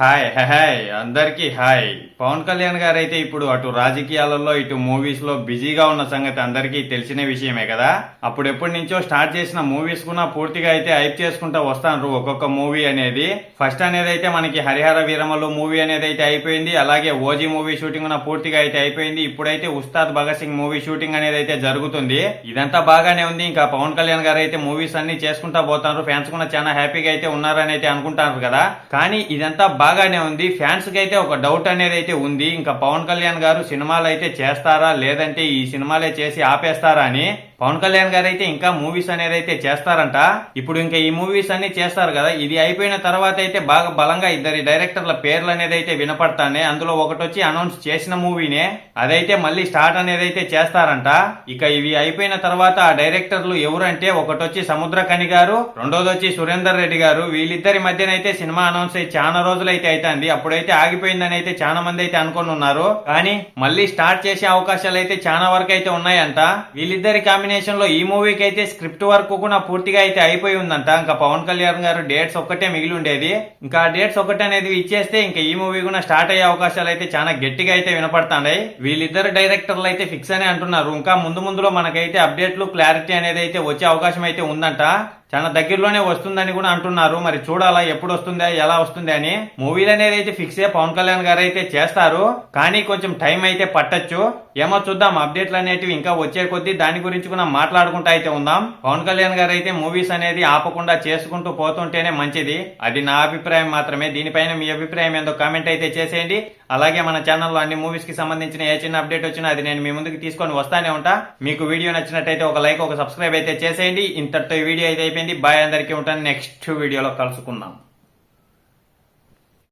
Hi hi అందరికీ hi. Pawan Kalyan garu అయితే ఇప్పుడు అటు రాజకీయాలలో ఇటు మూవీస్లో బిజీగా ఉన్న సంగతి అందరికీ తెలిసిన విషయమే కదా? అప్పుడు ఎప్పటి నుంచో స్టార్ట్ చేసిన మూవీస్ కూడా పూర్తిగా అయితే హైప్ చేసుకుంటా వస్తాను ఒక్కొక్క మూవీ అనేది. ఫస్ట్ అనేది అయితే మనకి హరిహర వీరమలు మూవీ అనేది అయితే అయిపోయింది. అలాగే ఓజీ మూవీ షూటింగ్ కూడా పూర్తిగా అయితే అయిపోయింది. ఇప్పుడైతే ఉస్తాద్ భగత్ సింగ్ మూవీ షూటింగ్ అనేది అయితే జరుగుతుంది. ఇదంతా బాగానే ఉంది. ఇంకా పవన్ కళ్యాణ్ గారు అయితే మూవీస్ అన్ని చేసుకుంటా పోతారు ఫ్యాన్స్ కూడా చాలా హ్యాపీగా అయితే ఉన్నారని అయితే అనుకుంటారు కదా. కానీ ఇదంతా బాగానే ఉంది. ఫ్యాన్స్కి అయితే ఒక డౌట్ అనేది అయితే ఉంది. ఇంకా పవన్ కళ్యాణ్ గారు సినిమాలు అయితే చేస్తారా? లేదంటే ఈ సినిమాలే చేసి ఆపేస్తారా అని. పవన్ కళ్యాణ్ గారు అయితే ఇంకా మూవీస్ అనేది అయితే చేస్తారంట. ఇప్పుడు ఇంకా ఈ మూవీస్ అన్ని చేస్తారు కదా. ఇది అయిపోయిన తర్వాత అయితే బాగా బలంగా ఇద్దరి డైరెక్టర్ల పేర్లు అనేది అయితే వినపడతానే. అందులో ఒకటి వచ్చి అనౌన్స్ చేసిన మూవీనే. అదైతే మళ్ళీ స్టార్ట్ అనేది అయితే చేస్తారంట. ఇక ఇవి అయిపోయిన తర్వాత ఆ డైరెక్టర్లు ఎవరంటే ఒకటి వచ్చి సముద్రకని గారు రెండోది వచ్చి సురేందర్ రెడ్డి గారు. వీళ్ళిద్దరి మధ్యనైతే సినిమా అనౌన్స్ అయ్యి చాలా రోజులు అయితే అవుతుంది అప్పుడైతే ఆగిపోయిందని అయితే చాలా మంది అయితే అనుకుని ఉన్నారు. కానీ మళ్ళీ స్టార్ట్ చేసే అవకాశాలు అయితే చాలా వరకు అయితే ఉన్నాయంట. వీళ్ళిద్దరి కాంబినేషన్లో ఈ మూవీకి అయితే స్క్రిప్ట్ వర్క్ కూడా పూర్తిగా అయితే అయిపోయి ఉందంట. ఇంకా పవన్ కళ్యాణ్ గారు డేట్స్ ఒక్కటే మిగిలి ఉండేది. ఇంకా డేట్స్ ఒకటి అనేది ఇచ్చేస్తే ఇంకా ఈ మూవీ కూడా స్టార్ట్ అయ్యే అవకాశాలు అయితే చాలా గట్టిగా అయితే వినపడతాయి వీళ్ళిద్దరు డైరెక్టర్లు అయితే ఫిక్స్ అని అంటున్నారు. ఇంకా ముందు ముందులో మనకైతే అప్డేట్లు క్లారిటీ అనేది అయితే వచ్చే అవకాశం అయితే ఉందంట. చాలా దగ్గరలోనే వస్తుందని కూడా అంటున్నారు. మరి చూడాలా ఎప్పుడు వస్తుందా ఎలా వస్తుంది అని మూవీలు అనేది అయితే ఫిక్స్ పవన్ కళ్యాణ్ గారు అయితే చేస్తారు కానీ కొంచెం టైం అయితే పట్టొచ్చు. ఏమో చూద్దాం అప్డేట్లు అనేటివి ఇంకా వచ్చే కొద్దీ దాని గురించి కూడా మాట్లాడుకుంటా అయితే ఉందాం. పవన్ కళ్యాణ్ గారు అయితే మూవీస్ అనేది ఆపకుండా చేసుకుంటూ పోతుంటేనే మంచిది. అది నా అభిప్రాయం మాత్రమే. దీనిపైన మీ అభిప్రాయం ఏందో కామెంట్ అయితే చేసేయండి. అలాగే మన ఛానల్లో అన్ని మూవీస్కి సంబంధించిన ఏ చిన్న అప్డేట్ వచ్చినా అది నేను మీ ముందుకు తీసుకొని వస్తానే ఉంటా. మీకు వీడియో నచ్చినట్టయితే ఒక లైక్ ఒక సబ్స్క్రైబ్ అయితే చేసేయండి. ఇంతటితో ఈ వీడియో అయితే అయిపోయింది. బాయ్ అందరికీ ఉంటాను. నెక్స్ట్ వీడియోలో కలుసుకుందాం.